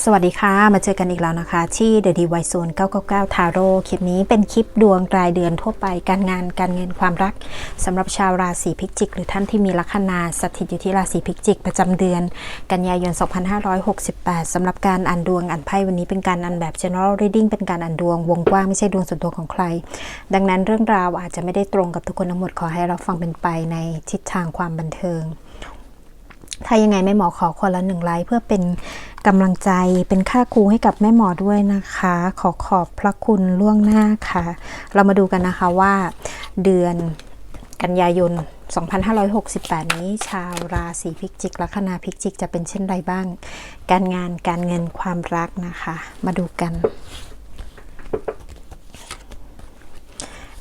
สวัสดีค่ะ มาเจอกันอีกแล้วนะคะ ที่ The Device Zone 999 Tarot คลิปนี้เป็นคลิปดวงรายเดือนทั่วไปการงานการเงินความรักสำหรับชาวราศีพิจิก หรือท่านที่มีลัคนาสถิตอยู่ที่ราศีพิจิก ประจำเดือน กันยายน 2568 สำหรับการอ่านดวงอ่านไพ่วันนี้เป็นการอ่านแบบ general reading เป็นการอ่านดวงวงกว้างไม่ใช่ดวงส่วนตัวของใคร ดังนั้นเรื่องราวอาจจะไม่ได้ตรงกับทุกคนทั้งหมดขอให้เราฟังเป็นไปในทิศทางความบันเทิง ถ้ายังไงแม่หมอขอคนละหนึ่งไลค์เพื่อเป็นกำลังใจเป็นค่าครูให้กับแม่หมอด้วยนะคะ ขอขอบพระคุณล่วงหน้าค่ะ เรามาดูกันนะคะว่าเดือนกันยายน 2568 นี้ ชาวราศีพิจิกลัคนาพิจิกจะเป็นเช่นไรบ้าง การงานการเงินความรักนะคะ มาดูกัน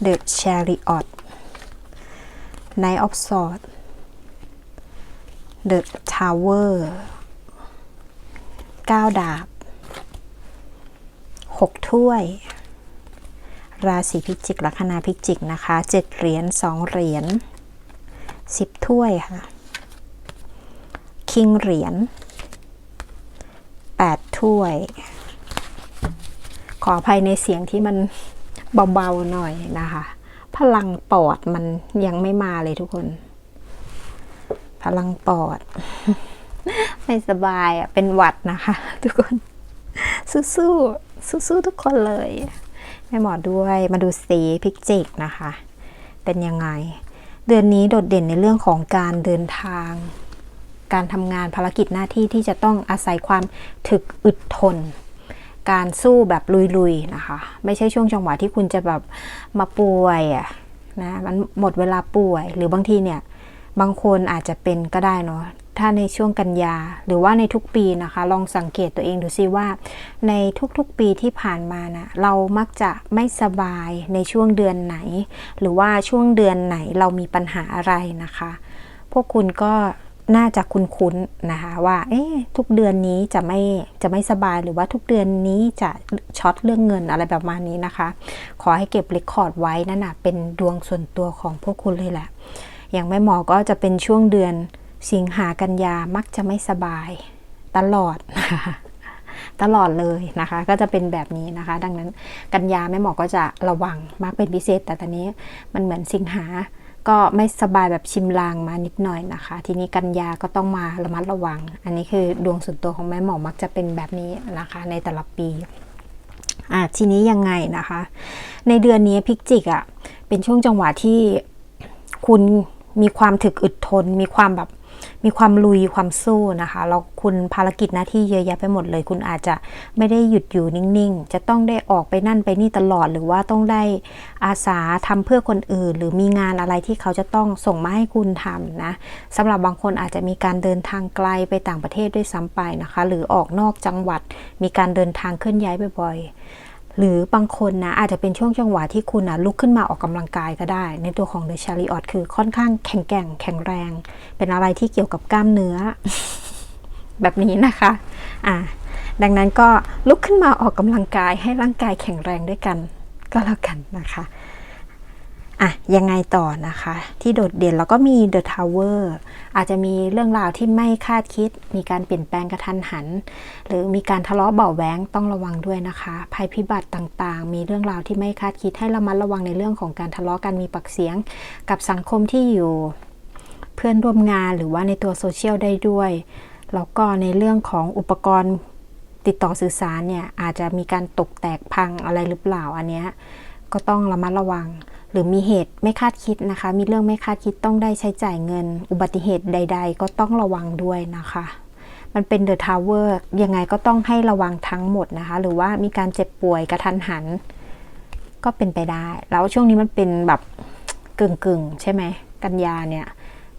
The Chariot Knight of Swords The Tower 9 ดาบ 6 ถ้วย ราศีพิจิกลัคนาพิจิกนะคะ 7 เหรียญ 2 เหรียญ 10 ถ้วยค่ะ คิงเหรียญ 8 ถ้วย ขออภัยในเสียงที่มันเบา ๆ หน่อยนะคะ พลังปอดมันยังไม่มาเลยทุกคน พลังปอด ไม่สบายอะ เป็นหวัดนะคะ ทุกคน สู้ๆสู้ๆทุกคนเลย แม่หมอด้วยมาดูสีพิกจิกนะคะ เป็นยังไง เดือนนี้โดดเด่นในเรื่องของการเดินทาง การทำงานภารกิจหน้าที่ที่จะต้องอาศัยความถึกอึดทนการสู้แบบลุยๆนะคะ ไม่ใช่ช่วงจังหวะที่คุณจะแบบมาป่วยอะนะมันหมดเวลาป่วย หรือบางทีเนี่ย บางคนอาจจะเป็นก็ได้เนาะถ้าในช่วงกันยาหรือว่าในทุกปีนะคะ ลองสังเกตตัวเองดูซิว่า ในทุกๆปีที่ผ่านมานะเรามักจะไม่สบายในช่วงเดือนไหน หรือว่าช่วงเดือนไหนเรามีปัญหาอะไรนะคะ พวกคุณก็น่าจะคุ้นๆนะคะว่าเอ๊ะทุกเดือนนี้จะไม่จะไม่สบายหรือว่าทุกเดือนนี้จะช็อตเรื่องเงินอะไรประมาณนี้นะคะ ขอให้เก็บเรคคอร์ดไว้นั่นนะเป็นดวงส่วนตัวของพวกคุณเลยแหละ อย่างแม่หมอก็จะเป็นช่วงเดือนสิงหากันยามักจะไม่สบาย ตลอด ตลอดเลยนะคะ ก็จะเป็นแบบนี้นะคะ ดังนั้นกันยาแม่หมอก็จะระวังมากเป็นพิเศษ แต่ตอนนี้มันเหมือนสิงหาก็ไม่สบายแบบชิมลางมานิดหน่อยนะคะ ทีนี้กันยาก็ต้องมาระมัดระวัง อันนี้คือดวงส่วนตัวของแม่หมอมักจะเป็นแบบนี้นะคะ ในแต่ละปีอะทีนี้ยังไงนะคะ ในเดือนนี้พิกจิกอะ่ะเป็นช่วงจังหวะที่คุณ มีความถึกอึดทน มีความแบบมีความลุยความสู้นะคะแล้วคุณภารกิจหน้าที่เยอะแยะไปหมดเลย คุณอาจจะไม่ได้หยุดอยู่นิ่งๆ จะต้องได้ออกไปนั่นไปนี่ตลอด หรือว่าต้องได้อาสาทำเพื่อคนอื่น หรือมีงานอะไรที่เขาจะต้องส่งมาให้คุณทำนะสำหรับบางคนอาจจะมีการเดินทางไกลไปต่างประเทศด้วยซ้ำไปนะคะ หรือออกนอกจังหวัด มีการเดินทางเคลื่อนย้ายบ่อยๆ หรือบางคนนะอาจจะเป็นช่วงจังหวะที่คุณนะลุกขึ้นมาออกกำลังกายก็ได้ ในตัวของเดชาริออตคือค่อนข้างแข็งแกร่งแข็งแรง เป็นอะไรที่เกี่ยวกับกล้ามเนื้อ แบบนี้นะคะอ่าดังนั้นก็ลุกขึ้นมาออกกำลังกายให้ร่างกายแข็งแรงด้วยกัน ก็แล้วกันนะคะ อะยังไงต่อนะคะ ที่โดดเด่นแล้วก็มี The Tower อาจจะมีเรื่องราวที่ไม่คาดคิด มีการเปลี่ยนแปลงกระทันหัน หรือมีการทะเลาะเบาะแว้งต้องระวังด้วยนะคะ ภัยพิบัติต่างๆ มีเรื่องราวที่ไม่คาดคิดให้ระมัดระวังในเรื่องของการทะเลาะกันมีปักเสียง กับสังคมที่อยู่เพื่อนร่วมงานหรือว่าในตัวโซเชียลได้ด้วยแล้วก็ในเรื่องของอุปกรณ์ติดต่อสื่อสารเนี่ยอาจจะมีการตกแตกพังอะไรหรือเปล่าอันเนี้ยก็ต้องระมัดระวัง หรือมีเหตุไม่คาดคิดนะคะ มีเรื่องไม่คาดคิดต้องได้ใช้จ่ายเงิน อุบัติเหตุใด ๆ ก็ต้องระวังด้วยนะคะ มันเป็นเดอะทาวเวอร์ยังไงก็ต้องให้ระวังทั้งหมดนะคะ หรือว่ามีการเจ็บป่วยกระทันหัน ก็เป็นไปได้ แล้วช่วงนี้มันเป็นแบบกึ่งๆ ใช่ไหมกันยาเนี่ย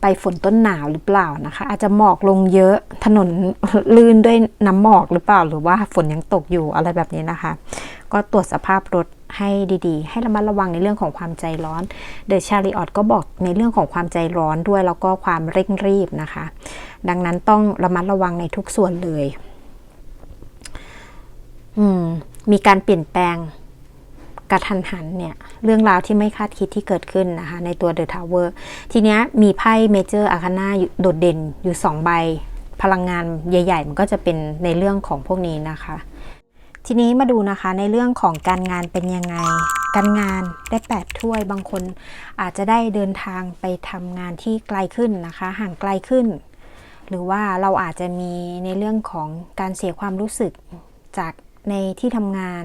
ไปฝนต้นหนาวหรือเปล่านะคะ อาจจะหมอกลงเยอะถนนลื่นด้วยน้ำหมอกหรือเปล่า หรือว่าฝนยังตกอยู่อะไรแบบนี้นะคะ ก็ตรวจสภาพรถให้ดีๆ ให้ระมัดระวังในเรื่องของความใจร้อน เดอะชาริออตก็บอกในเรื่องของความใจร้อนด้วย แล้วก็ความเร่งรีบนะคะ ดังนั้นต้องระมัดระวังในทุกส่วนเลยอืมมีการเปลี่ยนแปลงกระทันหันเนี่ย เรื่องราวที่ไม่คาดคิดที่เกิดขึ้นนะคะ ในตัว The Tower ทีนี้มีไพ่เมเจอร์อาคาน่าโดดเด่นอยู่2ใบ พลังงานใหญ่ ๆ มันก็จะเป็นในเรื่องของพวกนี้นะคะ ทีนี้มาดูนะคะในเรื่องของการงานเป็นยังไง การงานได้แปดถ้วย บางคนอาจจะได้เดินทางไปทำงานที่ไกลขึ้นนะคะ ห่างไกลขึ้น หรือว่าเราอาจจะมีในเรื่องของการเสียความรู้สึกจากในที่ทำงาน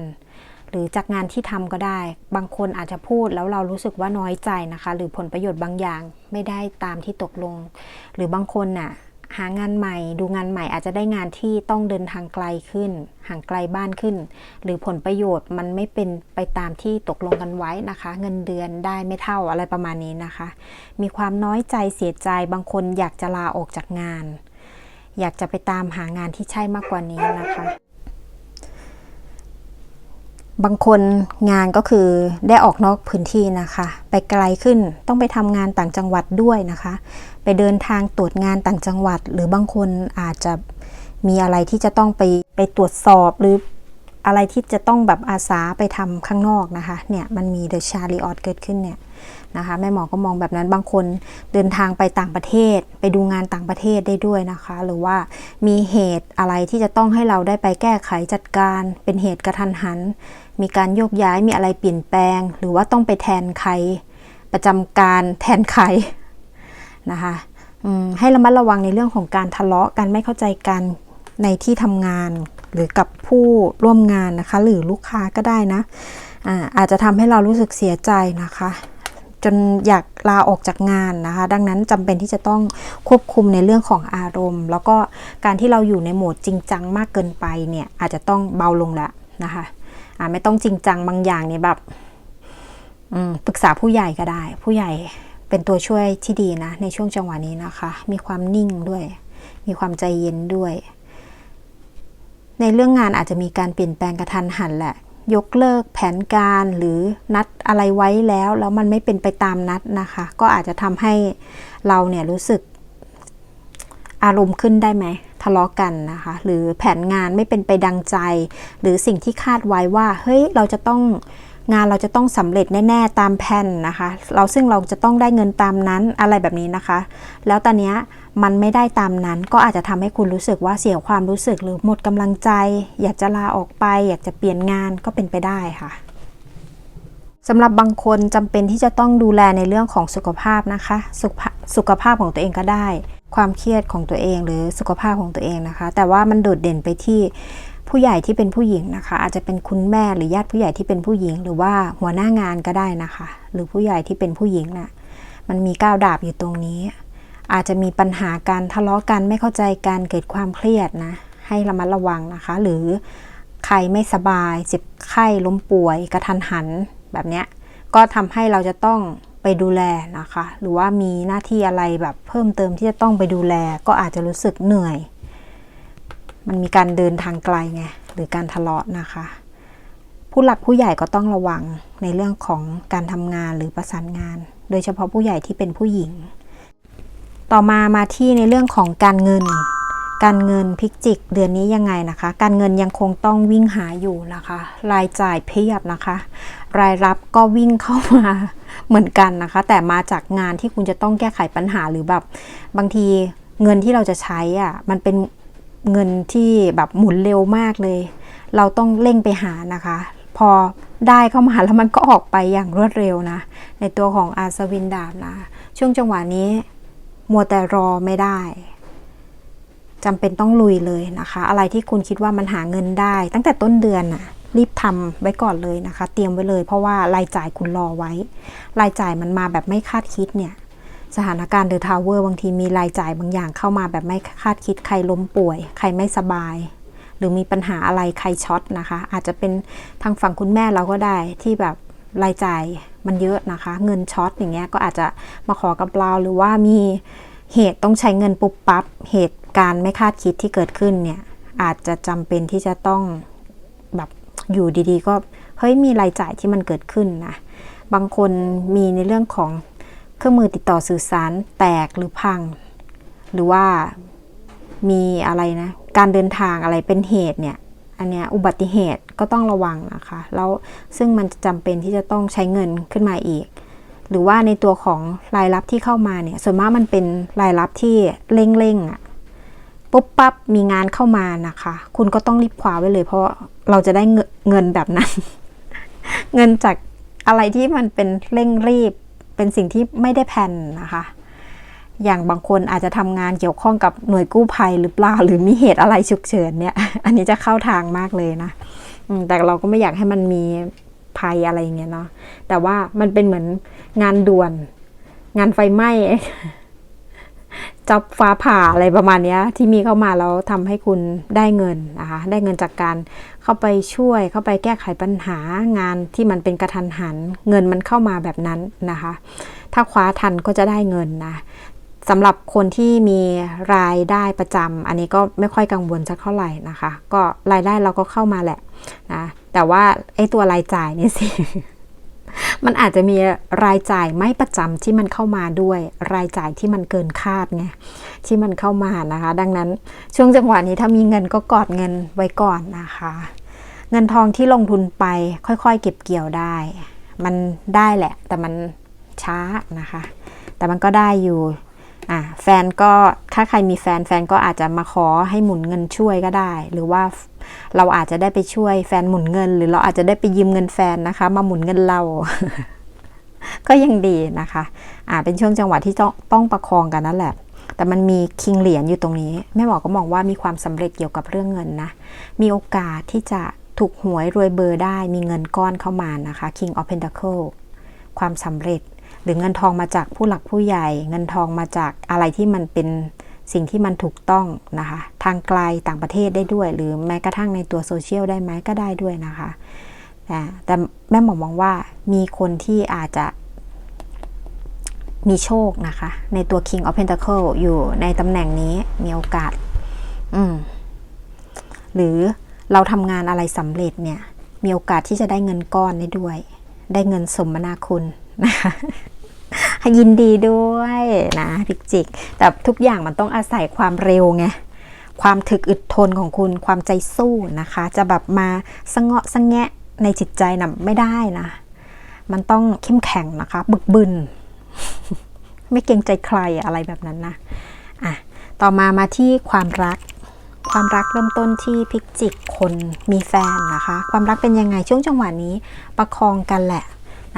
หรือจากงานที่ทำก็ได้ บางคนอาจจะพูดแล้วเรารู้สึกว่าน้อยใจนะคะ หรือผลประโยชน์บางอย่างไม่ได้ตามที่ตกลง หรือบางคนน่ะ หางานใหม่ ดูงานใหม่อาจจะได้งานที่ต้องเดินทางไกลขึ้น ห่างไกลบ้านขึ้น หรือผลประโยชน์มันไม่เป็นไปตามที่ตกลงกันไว้นะคะ เงินเดือนได้ไม่เท่าอะไรประมาณนี้นะคะ มีความน้อยใจเสียใจบางคนอยากจะลาออกจากงาน อยากจะไปตามหางานที่ใช่มากกว่านี้นะคะบางคนงานก็คือได้ออกนอกพื้นที่นะคะ ไปไกลขึ้นต้องไปทำงานต่างจังหวัดด้วยนะคะ ไปเดินทางตรวจงานต่างจังหวัด หรือบางคนอาจจะมีอะไรที่จะต้องไปไปตรวจสอบหรืออะไรที่จะต้องแบบอาสาไปทำข้างนอกนะคะเนี่ยมันมีเดอะชาริออตเกิดขึ้นเนี่ยนะคะแม่หมอก็มองแบบนั้นบางคนเดินทางไปต่างประเทศ ไปดูงานต่างประเทศได้ด้วยนะคะ หรือว่ามีเหตุอะไรที่จะต้องให้เราได้ไปแก้ไขจัดการ เป็นเหตุกระทันหัน มีการโยกย้ายมีอะไรเปลี่ยนแปลง หรือว่าต้องไปแทนใครประจำการแทนใคร นะคะให้ระมัดระวังในเรื่องของการทะเลาะกันไม่เข้าใจกันในที่ทำงาน หรือกับผู้ร่วมงานนะคะ หรือลูกค้าก็ได้นะอาอาจจะทำให้เรารู้สึกเสียใจนะคะ จนอยากลาออกจากงานนะคะ ดังนั้นจำเป็นที่จะต้องควบคุมในเรื่องของอารมณ์ แล้วก็การที่เราอยู่ในโหมดจริงจังมากเกินไปเนี่ยอาจจะต้องเบาลงแล้วนะคะอ่าไม่ต้องจริงจังบางอย่างเนี่ยแบบปรึกษาผู้ใหญ่ก็ได้ ผู้ใหญ่ เป็นตัวช่วยที่ดีนะ ในช่วงจังหวะนี้นะคะ มีความนิ่งด้วย มีความใจเย็นด้วย ในเรื่องงานอาจจะมีการเปลี่ยนแปลงกระทันหันแหละ ยกเลิกแผนการหรือนัดอะไรไว้แล้ว แล้วมันไม่เป็นไปตามนัดนะคะ ก็อาจจะทำให้เราเนี่ยรู้สึกอารมณ์ขึ้นได้ไหมทะเลาะกันนะคะ หรือแผนงานไม่เป็นไปดังใจ หรือสิ่งที่คาดไว้ว่า เฮ้ย เราจะต้อง งานเราจะต้องสำเร็จแน่ๆตามแผนนะคะ เราซึ่งเราจะต้องได้เงินตามนั้นอะไรแบบนี้นะคะ แล้วตอนนี้มันไม่ได้ตามนั้นก็อาจจะทำให้คุณรู้สึกว่าเสียความรู้สึกหรือหมดกำลังใจ อยากจะลาออกไป อยากจะเปลี่ยนงานก็เป็นไปได้ค่ะสำหรับบางคนจำเป็นที่จะต้องดูแลในเรื่องของสุขภาพนะคะสุขสุขภาพของตัวเองก็ได้ ความเครียดของตัวเองหรือสุขภาพของตัวเองนะคะ แต่ว่ามันโดดเด่นไปที่ ผู้ใหญ่ที่เป็นผู้หญิงนะคะ อาจจะเป็นคุณแม่หรือญาติผู้ใหญ่ที่เป็นผู้หญิง หรือว่าหัวหน้างานก็ได้นะคะ หรือผู้ใหญ่ที่เป็นผู้หญิงนะ่ะมันมีก้าวดาบอยู่ตรงนี้ อาจจะมีปัญหาการทะเลาะกันไม่เข้าใจกันเกิดความเครียดนะ ให้ระมัดระวังนะคะ หรือใครไม่สบายเจ็บไข้ล้มป่วย กระทันหันแบบเนี้ยก็ทำให้เราจะต้องไปดูแลนะคะ หรือว่ามีหน้าที่อะไรแบบเพิ่มเติมที่จะต้องไปดูแล ก็อาจจะรู้สึกเหนื่อย มันมีการเดินทางไกลไงหรือการทะเลาะนะคะ ผู้หลักผู้ใหญ่ก็ต้องระวังในเรื่องของการทำงานหรือประสานงาน โดยเฉพาะผู้ใหญ่ที่เป็นผู้หญิง ต่อมามาที่ในเรื่องของการเงิน การเงินพิกจิกเดือนนี้ยังไงนะคะ การเงินยังคงต้องวิ่งหาอยู่นะคะ รายจ่ายเพียบนะคะ รายรับก็วิ่งเข้ามาเหมือนกันนะคะ แต่มาจากงานที่คุณจะต้องแก้ไขปัญหาหรือแบบบางทีเงินที่เราจะใช้อะมันเป็น เงินที่แบบหมุนเร็วมากเลย เราต้องเร่งไปหานะคะ พอได้เข้ามาแล้วมันก็ออกไปอย่างรวดเร็วนะ ในตัวของอาสวินดาบนะ ช่วงจังหวะนี้มัวแต่รอไม่ได้จำเป็นต้องลุยเลยนะคะ อะไรที่คุณคิดว่ามันหาเงินได้ ตั้งแต่ต้นเดือนน่ะรีบทำไว้ก่อนเลยนะคะ เตรียมไว้เลย เพราะว่ารายจ่ายคุณรอไว้ รายจ่ายมันมาแบบไม่คาดคิดเนี่ย สถานการณ์เดอะทาวเวอร์บางทีมีรายจ่ายบางอย่างเข้ามาแบบไม่คาดคิดใครล้มป่วย ใครไม่สบาย หรือมีปัญหาอะไรใครช็อตนะคะ อาจจะเป็นทางฝั่งคุณแม่เราก็ได้ที่แบบรายจ่ายมันเยอะนะคะ เงินช็อตอย่างเงี้ยก็อาจจะมาขอกับเราหรือว่ามีเหตุต้องใช้เงินปุ๊บปั๊บเหตุการณ์ไม่คาดคิดที่เกิดขึ้นเนี่ยอาจจะจำเป็นที่จะต้องแบบอยู่ดีๆ ก็เฮ้ยมีรายจ่ายที่มันเกิดขึ้นนะบางคนมีในเรื่องของ เครื่องมือติดต่อสื่อสารแตกหรือพัง หรือว่ามีอะไรนะ การเดินทางอะไรเป็นเหตุเนี่ย อันเนี้ยอุบัติเหตุก็ต้องระวังนะคะ แล้วซึ่งมันจำเป็นที่จะต้องใช้เงินขึ้นมาอีก หรือว่าในตัวของรายรับที่เข้ามาเนี่ย ส่วนมากมันเป็นรายรับที่เร่งๆอะปุ๊บปั๊บมีงานเข้ามานะคะ คุณก็ต้องรีบคว้าไว้เลย เพราะเราจะได้เงเงินแบบนั้น เงินจากอะไรที่มันเป็นเร่งรีบ เป็นสิ่งที่ไม่ได้แผนนะคะ อย่างบางคนอาจจะทำงานเกี่ยวข้องกับหน่วยกู้ภัยหรือเปล่า หรือมีเหตุอะไรฉุกเฉินเนี่ย อันนี้จะเข้าทางมากเลยนะแต่เราก็ไม่อยากให้มันมีภัยอะไรอย่างเงี้ยเนาะ แต่ว่ามันเป็นเหมือนงานด่วน งานไฟไหม้จับฟ้าผ่าอะไรประมาณเนี้ยที่มีเข้ามาแล้วทำให้คุณได้เงินนะคะ ได้เงินจากการ เข้าไปช่วยเข้าไปแก้ไขปัญหางานที่มันเป็นกระทันหัน เงินมันเข้ามาแบบนั้นนะคะ ถ้าคว้าทันก็จะได้เงินนะสำหรับคนที่มีรายได้ประจำอันนี้ก็ไม่ค่อยกังวลสักเท่าไหร่นะคะ ก็รายได้เราก็เข้ามาแหละนะแต่ว่าไอ้ตัวรายจ่ายนี่สิ มันอาจจะมีรายจ่ายไม่ประจำที่มันเข้ามาด้วย รายจ่ายที่มันเกินคาดไงที่มันเข้ามานะคะ ดังนั้นช่วงจังหวะนี้ถ้ามีเงินก็กอดเงินไว้ก่อนนะคะ เงินทองที่ลงทุนไปค่อยๆ เก็บเกี่ยวได้ มันได้แหละ แต่มันช้านะคะ แต่มันก็ได้อยู่อะแฟนก็ถ้าใครมีแฟนแฟนก็อาจจะมาขอให้หมุนเงินช่วยก็ได้ หรือว่าเราอาจจะได้ไปช่วยแฟนหมุนเงิน หรือเราอาจจะได้ไปยืมเงินแฟนนะคะ มาหมุนเงินเรา ก็ยังดีนะคะอ่าเป็นช่วงจังหวะที่ต้องต้องประคองกันนั่นแหละ แต่มันมีคิงเหรียญอยู่ตรงนี้แม่หมอก็มองว่ามีความสำเร็จเกี่ยวกับเรื่องเงินนะมีโอกาสที่จะ ถูกหวยรวยเบอร์ได้มีเงินก้อนเข้ามานะคะ King of Pentacle ความสำเร็จ หรือเงินทองมาจากผู้หลักผู้ใหญ่ เงินทองมาจากอะไรที่มันเป็นสิ่งที่มันถูกต้องนะคะ ทางไกลต่างประเทศได้ด้วย หรือแม้กระทั่งในตัวโซเชียลได้ไหมก็ได้ด้วยนะคะ แต่แม่หมอมองว่ามีคนที่อาจจะมีโชคนะคะ ในตัว King of Pentacle อยู่ในตำแหน่งนี้มีโอกาส อืม หรือ เราทำงานอะไรสำเร็จเนี่ย มีโอกาสที่จะได้เงินก้อนได้ด้วย ได้เงินสมนาคุณนะคะยินดีด้วยนะพิกจิก แต่ทุกอย่างมันต้องอาศัยความเร็วไงความถึกอึดทนของคุณความใจสู้นะคะ จะแบบมาสะเงาะสะแงะในจิตใจนะไม่ได้นะ มันต้องเข้มแข็งนะคะ บึกบึน ไม่เกรงใจใครอะไรแบบนั้นนะอะต่อมามาที่ความรัก ความรักเริ่มต้นที่พิจิกคนมีแฟนนะคะ ความรักเป็นยังไงช่วงจังหวะนี้ประคองกันแหละ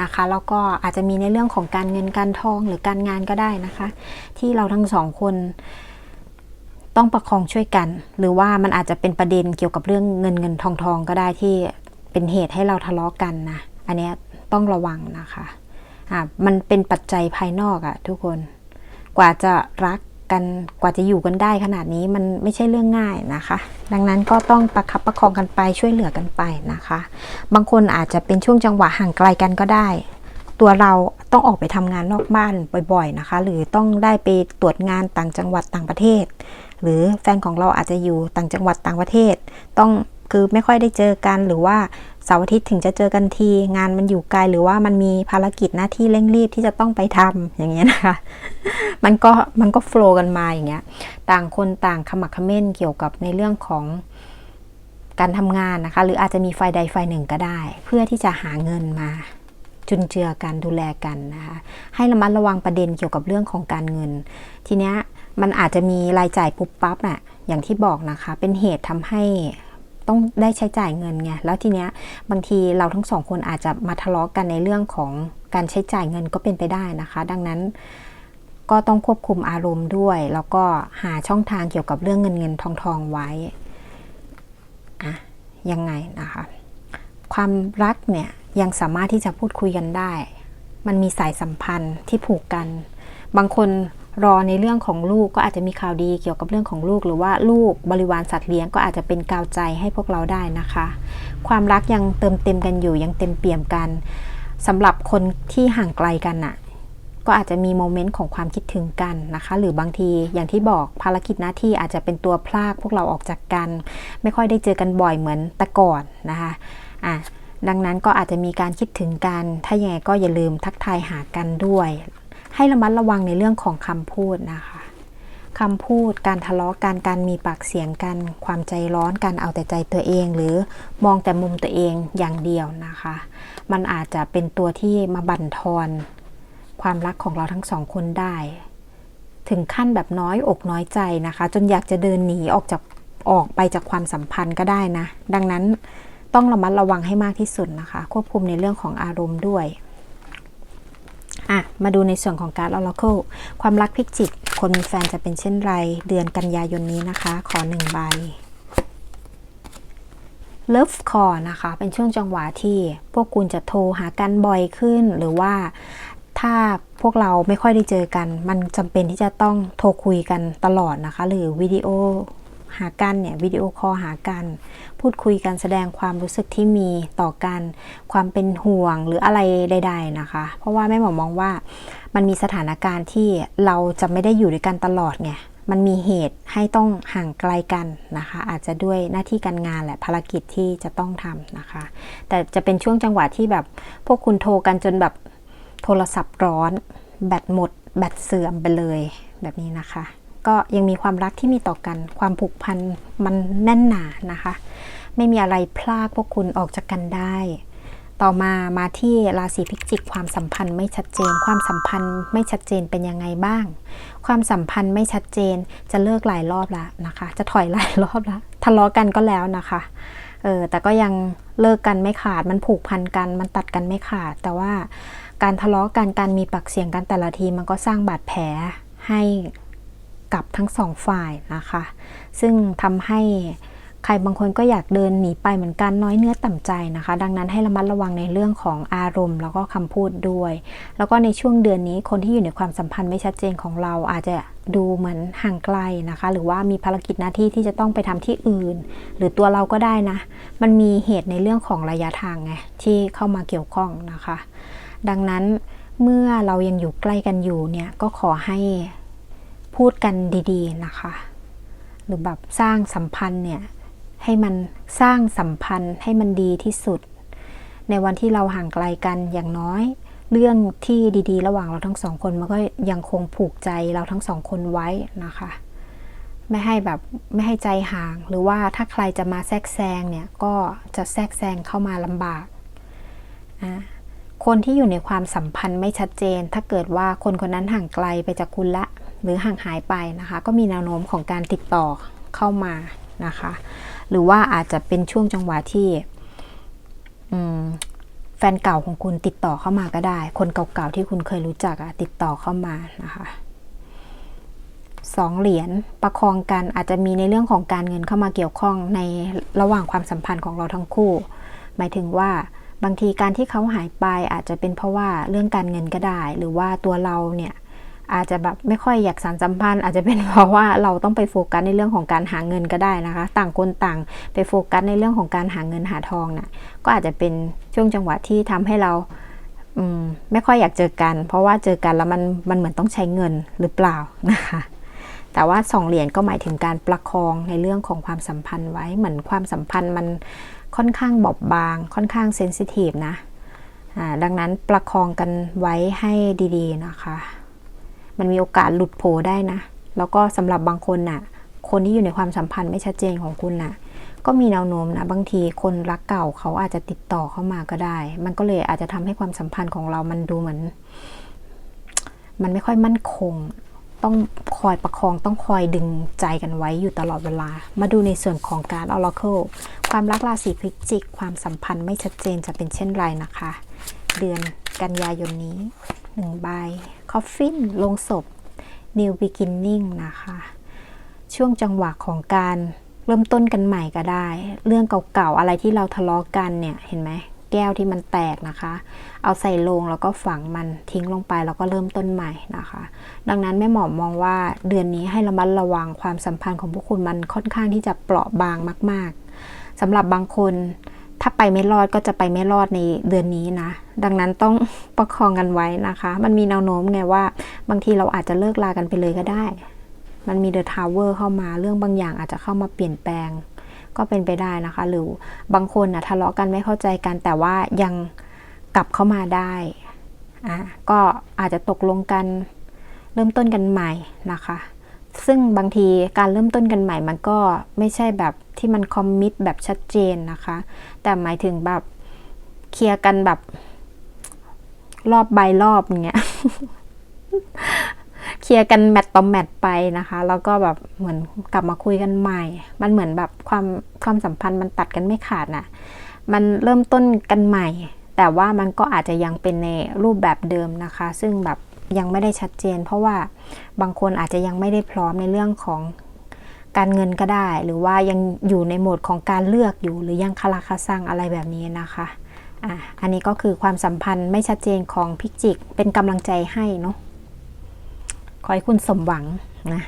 นะคะแล้วก็อาจจะมีในเรื่องของการเงินการทองหรือการงานก็ได้นะคะ ที่เราทั้งสองคนต้องประคองช่วยกัน หรือว่ามันอาจจะเป็นประเด็นเกี่ยวกับเรื่องเงินเงินทองทองก็ได้ที่เป็นเหตุให้เราทะเลาะกันนะอันนี้ต้องระวังนะคะอะมันเป็นปัจจัยภายนอกอะทุกคน กว่าจะรัก กันกว่าจะอยู่กันได้ขนาดนี้มันไม่ใช่เรื่องง่ายนะคะ ดังนั้นก็ต้องประคับประคองกันไปช่วยเหลือกันไปนะคะ บางคนอาจจะเป็นช่วงจังหวะห่างไกลกันก็ได้ ตัวเราต้องออกไปทำงานนอกบ้านบ่อย ๆนะคะ หรือต้องได้ไปตรวจงานต่างจังหวัดต่างประเทศ หรือแฟนของเราอาจจะอยู่ต่างจังหวัดต่างประเทศ ต้อง คือไม่ค่อยได้เจอกันหรือว่าเสาร์อาทิตย์ถึงจะเจอกันที งานมันอยู่ไกลหรือว่ามันมีภารกิจหน้าที่เร่งรีบที่จะต้องไปทำอย่างเงี้ยนะคะ มันก็มันก็โฟล์กันมาอย่างเงี้ย ต่างคนต่างขมักขม้นเกี่ยวกับในเรื่องของการทำงานนะคะ หรืออาจจะมีฝ่ายใดฝ่ายหนึ่งก็ได้ เพื่อที่จะหาเงินมาจุนเจือกันดูแลกันนะคะให้ระมัดระวังประเด็นเกี่ยวกับเรื่องของการเงิน ทีเนี้ยมันอาจจะมีรายจ่ายปุ๊บปั๊บน่ะอย่างที่บอกนะคะ เป็นเหตุทำให้ ต้องได้ใช้จ่ายเงินไงแล้วทีเนี้ยบางทีเราทั้งสองคนอาจจะมาทะเลาะกันในเรื่องของการใช้จ่ายเงินก็เป็นไปได้นะคะ ดังนั้นก็ต้องควบคุมอารมณ์ด้วย แล้วก็หาช่องทางเกี่ยวกับเรื่องเงินเงินทองทองไว้อะยังไงนะคะ ความรักเนี่ยยังสามารถที่จะพูดคุยกันได้ มันมีสายสัมพันธ์ที่ผูกกัน บางคน รอในเรื่องของลูกก็อาจจะมีข่าวดีเกี่ยวกับเรื่องของลูก หรือว่าลูกบริวารสัตว์เลี้ยงก็อาจจะเป็นกาวใจให้พวกเราได้นะคะ ความรักยังเติมเต็มกันอยู่ยังเต็มเปี่ยมกันสำหรับคนที่ห่างไกลกันน่ะก็อาจจะมีโมเมนต์ของความคิดถึงกันนะคะ หรือบางทีอย่างที่บอกภารกิจหน้าที่อาจจะเป็นตัวพลากพวกเราออกจากกัน ไม่ค่อยได้เจอกันบ่อยเหมือนแต่ก่อนนะคะอะดังนั้นก็อาจจะมีการคิดถึงกัน ถ้าอย่างไรก็อย่าลืมทักทายหากันด้วย ให้ระมัดระวังในเรื่องของคำพูดนะคะคำพูดการทะเลาะกันการมีปากเสียงกัน ความใจร้อนการเอาแต่ใจตัวเอง หรือมองแต่มุมตัวเองอย่างเดียวนะคะ มันอาจจะเป็นตัวที่มาบั่นทอน ความรักของเราทั้งสองคนได้ ถึงขั้นแบบน้อยอกน้อยใจนะคะ จนอยากจะเดินหนีออกจากออกไปจากความสัมพันธ์ก็ได้นะ ดังนั้นต้องระมัดระวังให้มากที่สุดนะคะ ควบคุมในเรื่องของอารมณ์ด้วย อะ มาดูในส่วนของการออราเคิลความรักพิกจิตคนมีแฟนจะเป็นเช่นไร เดือนกันยายนนี้นะคะ ขอหนึ่งใบเลิฟคอนะคะ เป็นช่วงจังหวะที่พวกคุณจะโทรหากันบ่อยขึ้น หรือว่าถ้าพวกเราไม่ค่อยได้เจอกัน มันจำเป็นที่จะต้องโทรคุยกันตลอดนะคะ หรือวิดีโอ หากันเนี่ยวิดีโอคอลหากัน พูดคุยกันแสดงความรู้สึกที่มีต่อกันความเป็นห่วงหรืออะไรใด ๆนะคะ เพราะว่าแม่หมอมองว่ามันมีสถานการณ์ที่เราจะไม่ได้อยู่ด้วยกันตลอดไงมันมีเหตุให้ต้องห่างไกลกันนะคะ อาจจะด้วยหน้าที่การงานแหละภารกิจที่จะต้องทำนะคะ แต่จะเป็นช่วงจังหวะที่แบบพวกคุณโทรกันจนแบบโทรศัพท์ร้อน แบตหมด แบตเสื่อมไปเลยแบบนี้นะคะ ก็ยังมีความรักที่มีต่อกัน ความผูกพันมันแน่นหนานะคะ ไม่มีอะไรพลากพวกคุณออกจากกันได้ ต่อมามาที่ราศีพิจิกความสัมพันธ์ไม่ชัดเจน ความสัมพันธ์ไม่ชัดเจนเป็นยังไงบ้าง ความสัมพันธ์ไม่ชัดเจนจะเลิกหลายรอบแล้วนะคะ จะถอยหลายรอบแล้วทะเลาะกันก็แล้วนะคะเออแต่ก็ยังเลิกกันไม่ขาดมันผูกพันกัน มันตัดกันไม่ขาด แต่ว่าการทะเลาะกันการมีปากเสียงกันแต่ละทีมันก็สร้างบาดแผลให้ กับทั้งสองฝ่ายนะคะ ซึ่งทำให้ใครบางคนก็อยากเดินหนีไปเหมือนกันน้อยเนื้อต่ำใจนะคะ ดังนั้นให้ระมัดระวังในเรื่องของอารมณ์ แล้วก็คำพูดด้วย แล้วก็ในช่วงเดือนนี้คนที่อยู่ในความสัมพันธ์ไม่ชัดเจนของเราอาจจะดูเหมือนห่างไกลนะคะ หรือว่ามีภารกิจหน้าที่ที่จะต้องไปทำที่อื่น หรือตัวเราก็ได้นะ มันมีเหตุในเรื่องของระยะทางไงที่เข้ามาเกี่ยวข้องนะคะ ดังนั้นเมื่อเรายังอยู่ใกล้กันอยู่เนี่ยก็ขอให้ พูดกันดีๆนะคะ หรือแบบสร้างสัมพันธ์เนี่ยให้มันสร้างสัมพันธ์ให้มันดีที่สุด ในวันที่เราห่างไกลกันอย่างน้อย เรื่องที่ดีๆ ระหว่างเราทั้งสองคนมันก็ยังคงผูกใจเราทั้งสองคนไว้นะคะ ไม่ให้แบบไม่ให้ใจห่าง หรือว่าถ้าใครจะมาแทรกแซงเนี่ยก็จะแทรกแซงเข้ามาลำบากอะคนที่อยู่ในความสัมพันธ์ไม่ชัดเจน ถ้าเกิดว่าคนคนนั้นห่างไกลไปจากคุณละ หรือห่างหายไปนะคะ ก็มีแนวโน้มของการติดต่อเข้ามานะคะ หรือว่าอาจจะเป็นช่วงจังหวะที่แฟนเก่าของคุณติดต่อเข้ามาก็ได้ คนเก่าๆที่คุณเคยรู้จักติดต่อเข้ามานะคะสองเหรียญประคองกันอาจจะมีในเรื่องของการเงินเข้ามาเกี่ยวข้องในระหว่างความสัมพันธ์ของเราทั้งคู่ หมายถึงว่าบางทีการที่เขาหายไปอาจจะเป็นเพราะว่าเรื่องการเงินก็ได้ หรือว่าตัวเราเนี่ย อาจจะแบบไม่ค่อยอยากสานสัมพันธ์ อาจจะเป็นเพราะว่าเราต้องไปโฟกัสในเรื่องของการหาเงินก็ได้นะคะ ต่างคนต่างไปโฟกัสในเรื่องของการหาเงินหาทองนะ่ะก็อาจจะเป็นช่วงจังหวะที่ทำให้เราไม่ค่อยอยากเจอกัน เพราะว่าเจอกันแล้วมันมันเหมือนต้องใช้เงินหรือเปล่านะคะแต่ว่าสองเหรียญก็หมายถึงการประคองในเรื่องของความสัมพันธ์ไว้เหมือนความสัมพันธ์มันค่อนข้างบอบบาง ค่อนข้างเซนซิทีฟนะดังนั้นประคองกันไว้ให้ดี ๆ นะคะ มันมีโอกาสหลุดโผได้นะ แล้วก็สำหรับบางคนน่ะ คนที่อยู่ในความสัมพันธ์ไม่ชัดเจนของคุณน่ะ ก็มีแนวโน้มนะบางทีคนรักเก่าเขาอาจจะติดต่อเข้ามาก็ได้ มันก็เลยอาจจะทำให้ความสัมพันธ์ของเรามันดูเหมือน มันไม่ค่อยมั่นคง ต้องคอยประคองต้องคอยดึงใจกันไว้อยู่ตลอดเวลา มาดูในส่วนของการ Oracle ความรักราศีพฤศจิก ความสัมพันธ์ไม่ชัดเจนจะเป็นเช่นไรนะคะ เดือนกันยายนนี้หนึ่งใบ คอฟฟินลงศพ New Beginning นะคะ ช่วงจังหวะของการเริ่มต้นกันใหม่ก็ได้ เรื่องเก่าๆ อะไรที่เราทะเลาะกันเนี่ย เห็นไหม แก้วที่มันแตกนะคะ เอาใส่ลงแล้วก็ฝังมันทิ้งลงไปแล้วก็เริ่มต้นใหม่นะคะ ดังนั้นแม่หมอมองว่าเดือนนี้ให้ระมัดระวังความสัมพันธ์ของพวกคุณมันค่อนข้างที่จะเปราะบางมาก ๆสำหรับบางคน ถ้าไปไม่รอดก็จะไปไม่รอดในเดือนนี้นะ ดังนั้นต้องประคองกันไว้นะคะ มันมีแนวโน้มไงว่า บางทีเราอาจจะเลิกลากันไปเลยก็ได้ มันมีเดอะทาวเวอร์เข้ามาเรื่องบางอย่างอาจจะเข้ามาเปลี่ยนแปลง ก็เป็นไปได้นะคะ หรือบางคนนะทะเลาะกันไม่เข้าใจกัน แต่ว่ายังกลับเข้ามาได้อะก็อาจจะตกลงกันเริ่มต้นกันใหม่นะคะ ซึ่งบางทีการเริ่มต้นกันใหม่มันก็ไม่ใช่แบบ ที่มันคอมมิตแบบชัดเจนนะคะ แต่หมายถึงแบบเคลียร์กันแบบ รอบใบรอบอย่างเงี้ยเคลียร์กันแมตต์ต่อแมตต์ไปนะคะ แล้วก็แบบเหมือนกลับมาคุยกันใหม่ มันเหมือนแบบความความสัมพันธ์มันตัดกันไม่ขาดน่ะ มันเริ่มต้นกันใหม่ แต่ว่ามันก็อาจจะยังเป็นในรูปแบบเดิมนะคะ ซึ่งแบบยังไม่ได้ชัดเจน เพราะว่าบางคนอาจจะยังไม่ได้พร้อมในเรื่องของ การเงินก็ได้ หรือว่ายังอยู่ในโหมดของการเลือกอยู่ หรือยังคาราคาซังอะไรแบบนี้นะคะอะอันนี้ก็คือความสัมพันธ์ไม่ชัดเจนของพิจิก เป็นกำลังใจให้เนาะขอให้คุณสมหวังนะ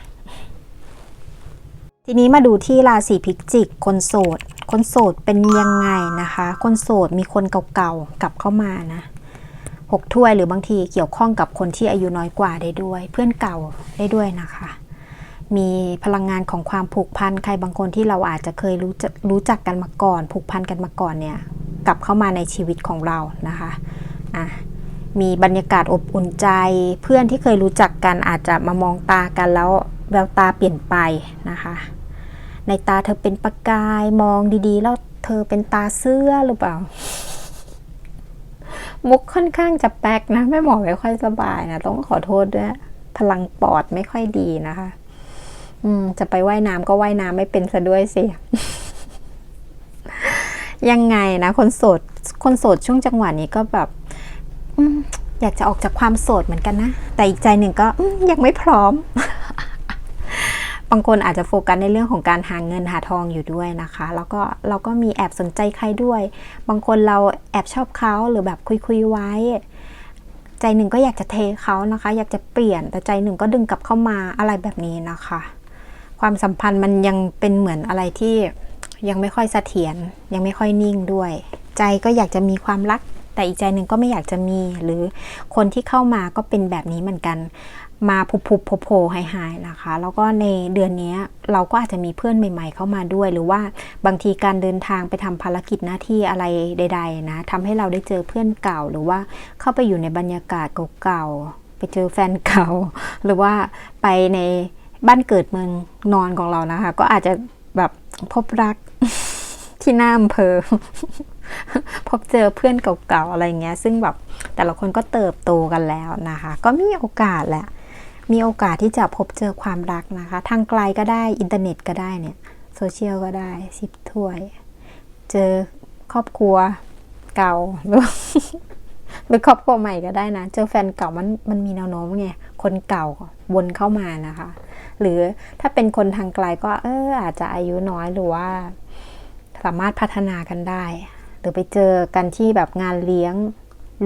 ทีนี้มาดูที่ราศีพิจิก คนโสด คนโสดเป็นยังไงนะคะ คนโสดมีคนเก่าๆกลับเข้ามานะหกถ้วยหรือบางทีเกี่ยวข้องกับคนที่อายุน้อยกว่าได้ด้วย เพื่อนเก่าได้ด้วยนะคะ มีพลังงานของความผูกพันใครบางคนที่เราอาจจะเคยรู้จักรู้จักกันมาก่อน ผูกพันกันมาก่อนเนี่ยกลับเข้ามาในชีวิตของเรานะคะอะมีบรรยากาศอบอุ่นใจ เพื่อนที่เคยรู้จักกันอาจจะมามองตากันแล้วแววตาเปลี่ยนไปนะคะ ในตาเธอเป็นประกายมองดีๆ แล้วเธอเป็นตาเสื้อหรือเปล่า มุกค่อนข้างจะแป๊กนะแม่หมอไม่ค่อยสบายนะ ต้องขอโทษด้วย พลังปอดไม่ค่อยดีนะคะ อืม จะไปว่ายน้ำก็ว่ายน้ำไม่เป็นซะด้วยสิ ยังไงนะ คนโสด คนโสดช่วงจังหวะนี้ก็แบบอยากจะออกจากความโสดเหมือนกันนะ แต่อีกใจหนึ่งก็ยังไม่พร้อม บางคนอาจจะโฟกัสในเรื่องของการหาเงินหาทองอยู่ด้วยนะคะ แล้วก็เราก็มีแอบสนใจใครด้วย บางคนเราแอบชอบเขาหรือแบบคุยคุยไว้ ใจหนึ่งก็อยากจะเทเขานะคะ อยากจะเปลี่ยนแต่ใจหนึ่งก็ดึงกลับเข้ามาอะไรแบบนี้นะคะ ความสัมพันธ์มันยังเป็นเหมือนอะไรที่ยังไม่ค่อยเสถียรยังไม่ค่อยนิ่งด้วย ใจก็อยากจะมีความรัก แต่อีกใจหนึ่งก็ไม่อยากจะมี หรือคนที่เข้ามาก็เป็นแบบนี้เหมือนกัน มาผุบผุบโผล่โผล่หายหายๆนะคะ แล้วก็ในเดือนนี้เราก็อาจจะมีเพื่อนใหม่ๆ เข้ามาด้วย หรือว่าบางทีการเดินทางไปทำภารกิจหน้าที่อะไรใด ๆ นะทำให้เราได้เจอเพื่อนเก่า หรือว่าเข้าไปอยู่ในบรรยากาศเก่าๆไปเจอแฟนเก่า หรือว่าไปใน บ้านเกิดเมืองนอนของเรานะคะ ก็อาจจะแบบพบรักที่หน้าอำเภอ พบเจอเพื่อนเก่าๆอะไรเงี้ย ซึ่งแบบแต่ละคนก็เติบโตกันแล้วนะคะ ก็มีโอกาสแหละ มีโอกาสที่จะพบเจอความรักนะคะ ทางไกลก็ได้อินเทอร์เน็ตก็ได้เนี่ยโซเชียลก็ได้สิบถ้วย เจอครอบครัวเก่าหรือหรือครอบครัวใหม่ก็ได้นะ เจอแฟนเก่ามันมันมีแนวโน้มไง คนเก่าวนเข้ามานะคะ หรือถ้าเป็นคนทางไกลก็เอออาจจะอายุน้อยหรือว่า สามารถพัฒนากันได้ หรือไปเจอกันที่แบบงานเลี้ยง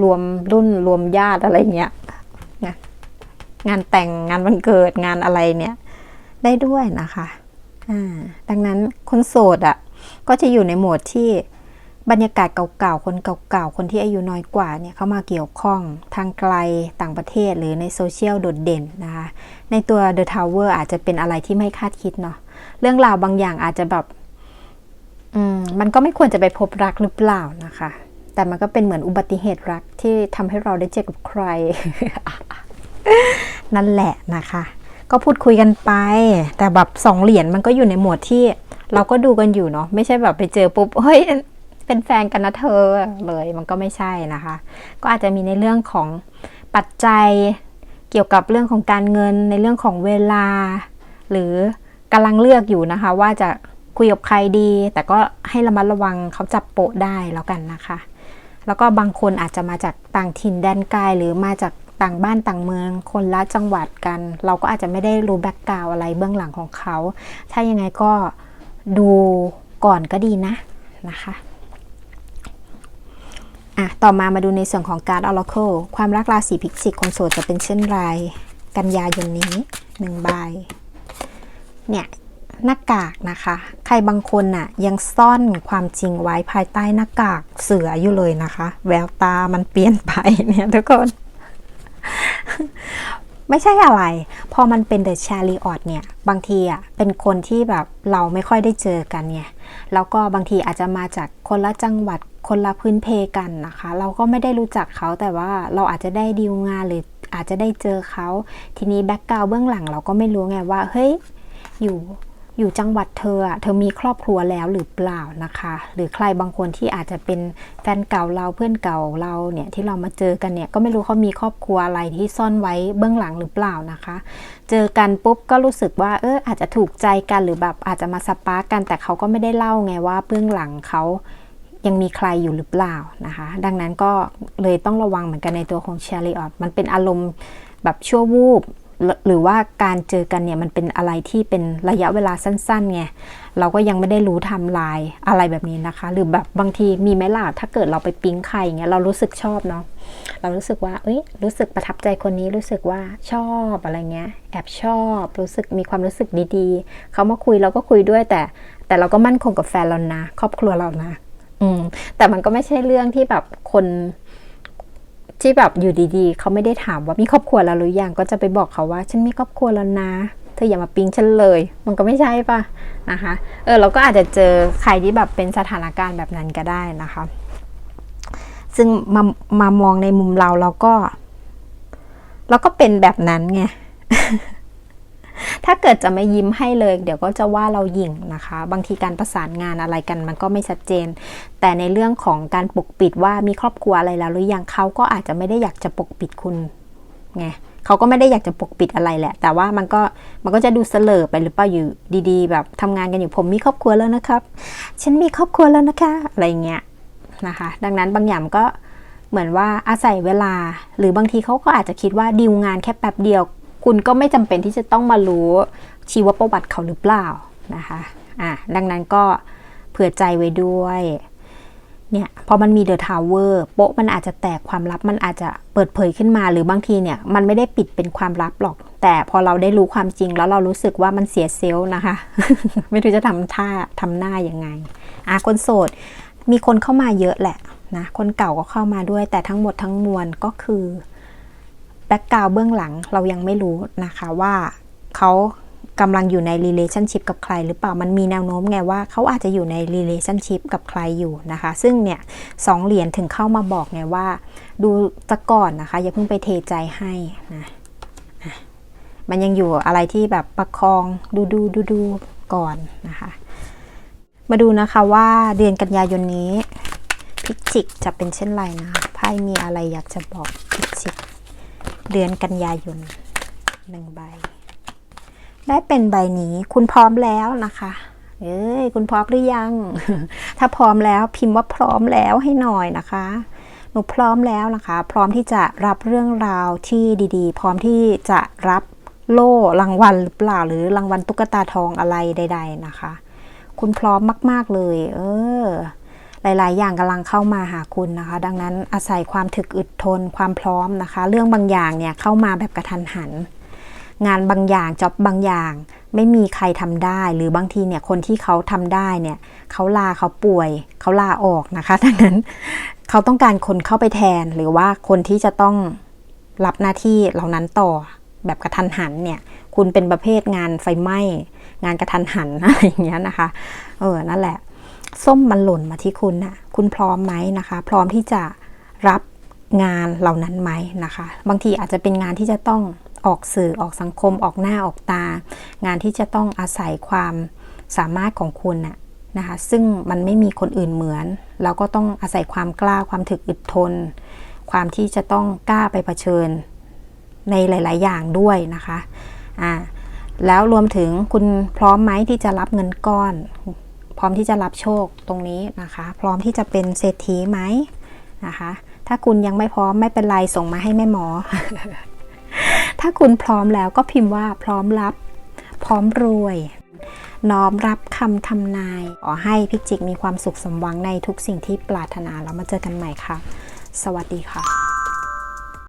รวมรุ่นรวมญาติอะไรเงี้ยนะงานแต่งงานวันเกิดงานอะไรเนี่ย ได้ด้วยนะคะอ่าดังนั้นคนโสดอะ่ะก็จะอยู่ในโหมดที่ บรรยากาศเก่าๆ คนเก่าๆ คนที่อายุน้อยกว่าเนี่ยเข้ามาเกี่ยวข้องทางไกลต่างประเทศหรือในโซเชียลโดดเด่นนะคะ ในตัว The Tower อาจจะเป็นอะไรที่ไม่คาดคิดเนาะเรื่องราวบางอย่างอาจจะแบบมมันก็ไม่ควรจะไปพบรักหรือเปล่านะคะ แต่มันก็เป็นเหมือนอุบัติเหตุรักที่ทำให้เราได้เจอกับใคร นั่นแหละนะคะ ก็พูดคุยกันไป แต่แบบสองเหรียญมันก็อยู่ในหมวดที่ เราก็ดูกันอยู่เนาะไม่ใช่แบบไปเจอปุ๊บเฮ้ย เป็นแฟนกันนะเธอเลยมันก็ไม่ใช่นะคะ ก็อาจจะมีในเรื่องของปัจจัยเกี่ยวกับเรื่องของการเงินในเรื่องของเวลา หรือกำลังเลือกอยู่นะคะ ว่าจะคุยกับใครดี แต่ก็ให้ระมัดระวังเขาจับโปะได้แล้วกันนะคะ แล้วก็บางคนอาจจะมาจากต่างถิ่นแดนไกลหรือมาจากต่างบ้านต่างเมืองคนละจังหวัดกัน เราก็อาจจะไม่ได้รู้แบ็กกราวอะไรเบื้องหลังของเขา ถ้ายังไงก็ดูก่อนก็ดีนะนะคะ อะ ต่อมามาดูในส่วนของการ์ด Oracle ความรักราศีพิจิกคนโสดจะเป็นเช่นไร กันยายนนี้หนึ่งใบ เนี่ยหน้ากากนะคะ ใครบางคนน่ะยังซ่อนความจริงไว้ภายใต้หน้ากากเสืออยู่เลยนะคะ แววตามันเปลี่ยนไปเนี่ยทุกคน ไม่ใช่อะไร พอมันเป็นเดอะชาริออตเนี่ย บางทีอะเป็นคนที่แบบเราไม่ค่อยได้เจอกันไงแล้วก็บางทีอาจจะมาจากคนละจังหวัด คนละพื้นเพกันนะคะ เราก็ไม่ได้รู้จักเขาแต่ว่าเราอาจจะได้ดีลงานหรืออาจจะได้เจอเขา ทีนี้แบ็กกราวเบื้องหลังเราก็ไม่รู้ไงว่า เฮ้ย อยู่อยู่จังหวัดเธออะเธอมีครอบครัวแล้วหรือเปล่านะคะ หรือใครบางคนที่อาจจะเป็นแฟนเก่าเราเพื่อนเก่าเราเนี่ยที่เรามาเจอกันเนี่ยก็ไม่รู้เขามีครอบครัวอะไรที่ซ่อนไว้เบื้องหลังหรือเปล่านะคะ เจอกันปุ๊บก็รู้สึกว่าเอออาจจะถูกใจกันหรือแบบอาจจะมาสปาร์กกัน แต่เขาก็ไม่ได้เล่าไงว่าเบื้องหลังเขา ยังมีใครอยู่หรือเปล่านะคะ ดังนั้นก็เลยต้องระวังเหมือนกันในตัวของเชลลีออตมันเป็นอารมณ์แบบชั่ววูบหรือว่าการเจอกันเนี่ยมันเป็นอะไรที่เป็นระยะเวลาสั้นๆไงเราก็ยังไม่ได้รู้ทม์ไลน์อะไรแบบนี้นะคะ หรือแบบบางทีมีไหมล่ะถ้าเกิดเราไปปิ๊งใครอย่างเงี้ยเรารู้สึกชอบเนาะเรารู้สึกว่าเอ้ยรู้สึกประทับใจคนนี้รู้สึกว่าชอบอะไรเงี้ย แอบชอบรู้สึกมีความรู้สึกดีๆเขามาคุยเราก็คุยด้วยแต่ แต่เราก็มั่นคงกับแฟนเรานะ ครอบครัวเรานะ อืม แต่มันก็ไม่ใช่เรื่องที่แบบคนที่แบบอยู่ดีๆ เขาไม่ได้ถามว่ามีครอบครัวแล้วหรือยังก็จะไปบอกเขาว่า ฉันมีครอบครัวแล้วนะ เธออย่ามาปิ๊งฉันเลย มันก็ไม่ใช่ปะนะคะ เออเราก็อาจจะเจอใครที่แบบเป็นสถานการณ์แบบนั้นก็ได้นะคะ ซึ่งมามามองในมุมเราเราก็ เราก็เป็นแบบนั้นไง ถ้าเกิดจะไม่ยิ้มให้เลย เดี๋ยวก็จะว่าเราหยิ่งนะคะ บางทีการประสานงานอะไรกันมันก็ไม่ชัดเจน แต่ในเรื่องของการปกปิดว่ามีครอบครัวอะไรแล้วหรือยังเขาก็อาจจะไม่ได้อยากจะปกปิดคุณไงเขาก็ไม่ได้อยากจะปกปิดอะไรแหละ แต่ว่ามันก็มันก็จะดูเสลอไปหรือเปล่าอยู่ดีๆ แบบทำงานกันอยู่ผมมีครอบครัวแล้วนะครับ ฉันมีครอบครัวแล้วนะคะ อะไรเงี้ยนะคะ ดังนั้นบางอย่างก็เหมือนว่าอาศัยเวลา หรือบางทีเขาก็อาจจะคิดว่าดีลงานแค่แป๊บเดียว คุณก็ไม่จำเป็นที่จะต้องมารู้ชีวประวัติเขาหรือเปล่านะคะอะดังนั้นก็เผื่อใจไว้ด้วยเนี่ยพอมันมีเดอะทาวเวอร์โป๊ะมันอาจจะแตกความลับมันอาจจะเปิดเผยขึ้นมาหรือบางทีเนี่ยมันไม่ได้ปิดเป็นความลับหรอก แต่พอเราได้รู้ความจริงแล้วเรารู้สึกว่ามันเสียเซลล์นะคะ ไม่รู้จะทำท่าทำหน้ายังไงอะคนโสด มีคนเข้ามาเยอะแหละนะคนเก่าก็เข้ามาด้วย แต่ทั้งหมดทั้งมวลก็คือ แบ็กกราวเบื้องหลังเรายังไม่รู้นะคะว่าเขากำลังอยู่ใน relationship กับใครหรือเปล่ามันมีแนวโน้มไงว่าเขาอาจจะอยู่ใน relationship กับใครอยู่นะคะ ซึ่งเนี่ยสองเหรียญถึงเข้ามาบอกไงว่า ดูตะก่อนนะคะ อย่าเพิ่งไปเทใจให้นะมันยังอยู่อะไรที่แบบประคองดูดูดูดูก่อนนะคะ มาดูนะคะว่าเดือนกันยายนนี้พิจิกจะเป็นเช่นไรนะไพ่มีอะไรอยากจะบอกพิจิก เดือนกันยายนหนึ่งใบ ได้เป็นใบนี้คุณพร้อมแล้วนะคะ เอ้ยคุณพร้อมหรือยัง ถ้าพร้อมแล้วพิมพ์ว่าพร้อมแล้วให้หน่อยนะคะ หนูพร้อมแล้วนะคะ พร้อมที่จะรับเรื่องราวที่ดีๆ พร้อมที่จะรับโล่รางวัลหรือเปล่าหรือรางวัลตุ๊กตาทองอะไรใด ๆ นะคะ คุณพร้อมมาก ๆเลย เออ หลาย ๆ อย่างกำลังเข้ามาหาคุณนะคะ ดังนั้นอาศัยความถึกอึดทนความพร้อมนะคะ เรื่องบางอย่างเนี่ยเข้ามาแบบกระทันหัน งานบางอย่างจ็อบบางอย่าง ไม่มีใครทำได้ หรือบางทีเนี่ยคนที่เขาทำได้เนี่ยเขาลาเขาป่วยเขาลาออกนะคะ ดังนั้นเขาต้องการคนเข้าไปแทนหรือว่าคนที่จะต้องรับหน้าที่เหล่านั้นต่อแบบกระทันหันเนี่ย คุณเป็นประเภทงานไฟไหม้ งานกระทันหันอะไรอย่างเงี้ยนะคะ เออ นั่นแหละ ส้มมันหล่นมาที่คุณนะ่ะคุณพร้อมไหมนะคะ พร้อมที่จะรับงานเหล่านั้นไหมนะคะ บางทีอาจจะเป็นงานที่จะต้องออกสื่อออกสังคมออกหน้าออกตา งานที่จะต้องอาศัยความสามารถของคุณน่ะนะคะ ซึ่งมันไม่มีคนอื่นเหมือนเราก็ต้องอาศัยความกล้าความถึกอึดทน ความที่จะต้องกล้าไปเผชิญในหลาย ๆ อย่างด้วยนะคะอ่าแล้วรวมถึงคุณพร้อมไหมที่จะรับเงินก้อน พร้อมที่จะรับโชคตรงนี้นะคะ พร้อมที่จะเป็นเศรษฐีไหมนะคะ ถ้าคุณยังไม่พร้อมไม่เป็นไรส่งมาให้แม่หมอ ถ้าคุณพร้อมแล้วก็พิมพ์ว่าพร้อมรับ พร้อมรวยน้อมรับคำทำนาย ขอให้พิจิกมีความสุขสมหวังในทุกสิ่งที่ปรารถนาแล้วมาเจอกันใหม่ค่ะ สวัสดีค่ะ